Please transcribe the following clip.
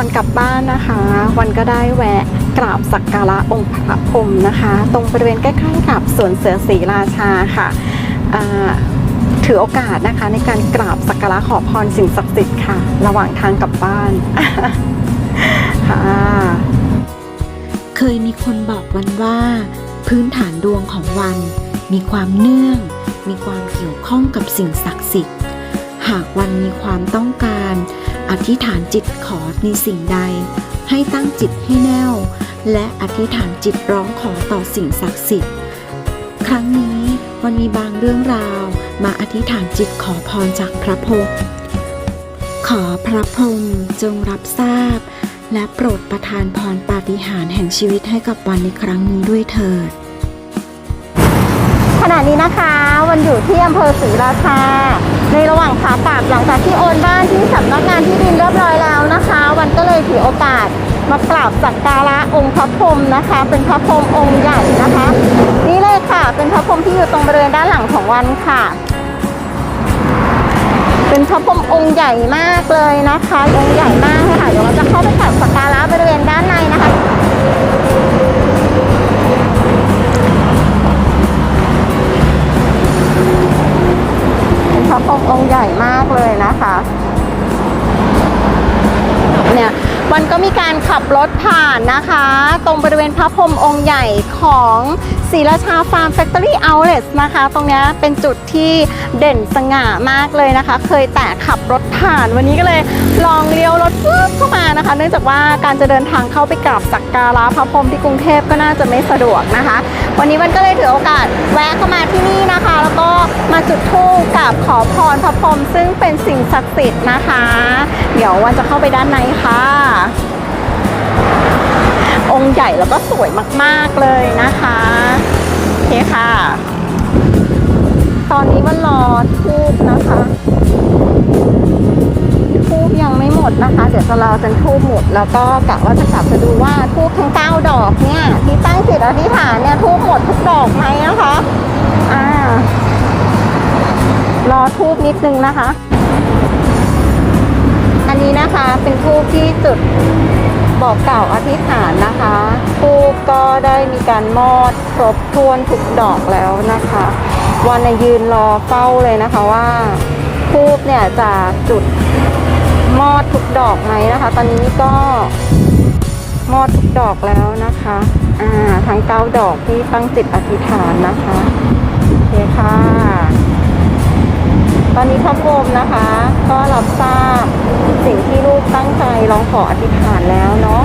ก่อนกลับบ้านนะคะ วันก็ได้แวะกราบสักการะองค์พระพรหมนะคะ ตรงบริเวณใกล้ๆกับสวนเสือศรีราชาค่ะถือโอกาสนะคะในการกราบสักการะขอพรสิ่งศักดิ์สิทธิ์ค่ะ ระหว่างทางกลับบ้านค่ะเคยมีคนบอกวันว่า พื้นฐานดวงของวัน มีความเนื่อง มีความเกี่ยวข้องกับสิ่งศักดิ์สิทธิ์ หากวันมีความต้องการ อธิษฐานจิตขอในสิ่งใด ให้ตั้งจิตให้แน่ว และอธิษฐานจิตร้องขอต่อสิ่งศักดิ์สิทธิ์ ครั้งนี้วันมีบางเรื่องราว มาอธิษฐานจิตขอพรจากพระพรหมขอพระพรหมจงรับทราบ และโปรดประทานพรปาฏิหาริย์แห่งชีวิตให้กับวันในครั้งนี้ด้วยเถิดขณะนี้นะคะวันอยู่ที่อำเภอศรีราชา ในระหว่างขากลับหลังจากที่โอนบ้านที่สำนักงานที่ดินเรียบร้อยแล้วนะคะ วันก็เลยถือโอกาสมากราบสักการะองค์พระพรหมนะคะ เป็นพระพรหมองค์ใหญ่นะคะ นี่เลยค่ะ เป็นพระพรหมที่อยู่ตรงบริเวณด้านหลังของวันค่ะ เป็นพระพรหมองค์ใหญ่มากเลยนะคะองค์ใหญ่มากค่ะเดี๋ยวเราจะเข้าไปกราบ เนี่ยมันก็มีการขับรถผ่านนะคะ ตรงบริเวณพระพรหมองค์ใหญ่ของศรีราชาฟาร์มแฟคทอรี่เอาเลสนะคะ ตรงนี้เป็นจุดที่เด่นสง่ามากเลยนะคะ เคยแต่ขับรถผ่านวันนี้ก็เลยลองเลี้ยวรถปุ๊บเข้ามานะคะ เนื่องจากว่าการจะเดินทางเข้าไปกราบสักการะพระพรหมที่กรุงเทพก็น่าจะไม่สะดวกนะคะ วันนี้มันก็เลยถือโอกาสแวะเข้ามาที่นี่นะคะ แล้วก็มาจุดธูปกับขอพรพระพรหมซึ่งเป็นสิ่งศักดิ์สิทธิ์นะคะ เดี๋ยววันจะเข้าไปด้านในค่ะ องค์ใหญ่แล้วก็สวยมากๆเลยนะคะโอเคค่ะ ตอนนี้วันรอทูบนะคะ นะคะ เดี๋ยวจะรอจนทูบหมด แล้วก็กะว่าจะกลับไปดูว่าทูบทั้งเก้าดอกเนี่ยที่ตั้งจิตอธิษฐานเนี่ยทูบหมดทุกดอกไหมนะคะอ่ารอทูบนิดนึงนะคะ อันนี้นะคะเป็นทูบที่จุดบอกกล่าวอธิษฐานนะคะทูบก็ได้มีการมอดครบถ้วนทุกดอกแล้วนะคะวันน่ะยืนรอเฝ้าเลยนะคะว่าทูบเนี่ยจะจุด ดอกไหมนะคะ ตอนนี้ก็มอดทุกดอกแล้วนะคะอ่าทั้งเก้าดอกที่ตั้งจิตอธิษฐานนะคะโอเคค่ะ ตอนนี้พระพรมนะคะ ก็รับทราบสิ่งที่ลูกตั้งใจร้องขออธิษฐานแล้วเนาะ